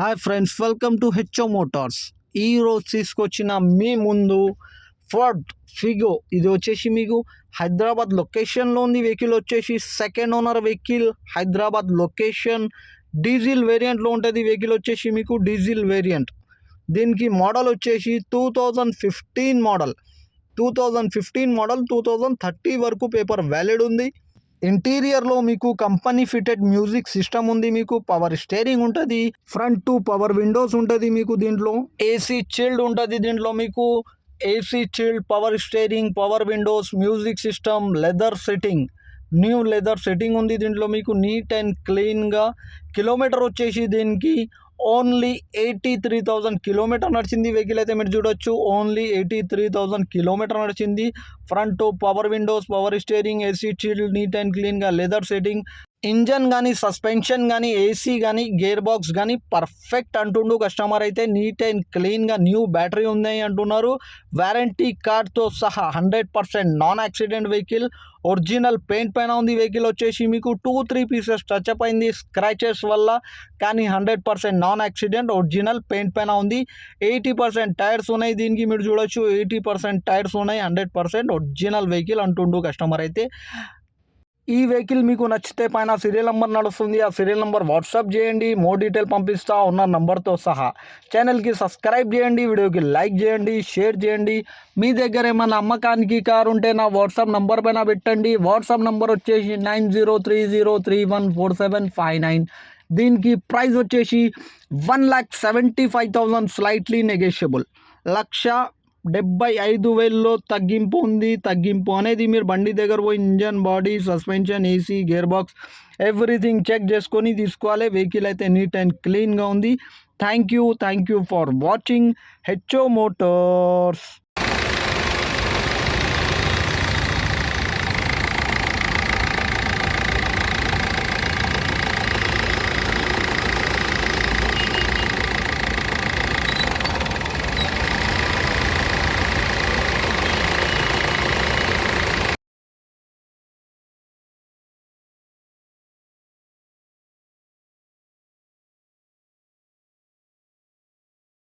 Hi friends welcome to HO motors ఈ రోజు తీసుకొచ్చిన మీ ముందు ఫోర్డ్ ఫిగో ఇది వచ్చేసి మీకు హైదరాబాద్ లొకేషన్లో ఉంది. వెహికల్ వచ్చేసి second owner vehicle Hyderabad location diesel వేరియంట్లో ఉంటుంది. వెహికల్ వచ్చేసి మీకు డీజిల్ వేరియంట్ దీనికి మోడల్ వచ్చేసి two thousand fifteen model two thousand fifteen model two thousand thirty వరకు పేపర్ వ్యాలిడ్ ఉంది. ఇంటీరియర్లో మీకు కంపెనీ ఫిటెడ్ మ్యూజిక్ సిస్టమ్ ఉంది మీకు పవర్ స్టేరింగ్ ఉంటుంది ఫ్రంట్ టు పవర్ విండోస్ ఉంటుంది మీకు దీంట్లో ఏసీ చిల్డ్ ఉంటుంది దీంట్లో మీకు AC chilled power steering power windows music system leather setting new leather setting ఉంది దీంట్లో మీకు నీట్ అండ్ క్లీన్గా కిలోమీటర్ వచ్చేసి దీనికి only eighty three thousand kilometre నడిచింది వెహికల్ అయితే మీరు చూడొచ్చు. Only eighty three thousand kilometre నడిచింది. Front power windows power steering AC chill neat and క్లీన్గా లెదర్ సెట్టింగ్. ఇంజన్ కానీ సస్పెన్షన్ కానీ ఏసీ కానీ గేర్ బాక్స్ కానీ పర్ఫెక్ట్ అంటుండు. కస్టమర్ అయితే నీట్ అండ్ క్లీన్గా న్యూ బ్యాటరీ ఉందని అంటున్నారు. వారంటీ కార్డ్తో సహా hundred percent non accident vehicle. Original paint పైన ఉంది వెహికల్ వచ్చేసి మీకు two three pieces touch up అయింది స్క్రాచెస్ వల్ల. కానీ hundred percent non accident original paint పైన ఉంది. ఎయిటీ పర్సెంట్ టైర్స్ ఉన్నాయి దీనికి మీరు చూడొచ్చు. ఎయిటీ పర్సెంట్ టైర్స్ ఉన్నాయి హండ్రెడ్ పర్సెంట్ ఒరిజినల్ వెహికల్ అంటుండు కస్టమర్ అయితే. ఈ వెహికల్ మీకు నచ్చితే పైన సీరియల్ నెంబర్ నడుస్తుంది. ఆ సీరియల్ నెంబర్ వాట్సాప్ చేయండి. మోర్ డీటెయిల్ పంపిస్తా. ఉన్న నంబర్తో సహా ఛానల్కి సబ్స్క్రైబ్ చేయండి. వీడియోకి లైక్ చేయండి. షేర్ చేయండి. మీ దగ్గర ఏమైనా అమ్మకానికి కారు ఉంటే నా వాట్సాప్ నంబర్ పైన పెట్టండి. వాట్సాప్ నంబర్ వచ్చేసి nine zero three zero three one four seven five nine. దీనికి ప్రైస్ వచ్చేసి one lakh seventy five thousand slightly negotiable. లక్ష డెబ్బై ఐదు వేల్లో తగ్గింపు ఉంది. తగ్గింపు అనేది మీరు బండి దగ్గర పోయి engine body suspension AC gear box everything check చేసుకొని తీసుకోవాలి. వెహికల్ అయితే నీట్ అండ్ క్లీన్గా ఉంది. Thank you thank you for watching HO motors.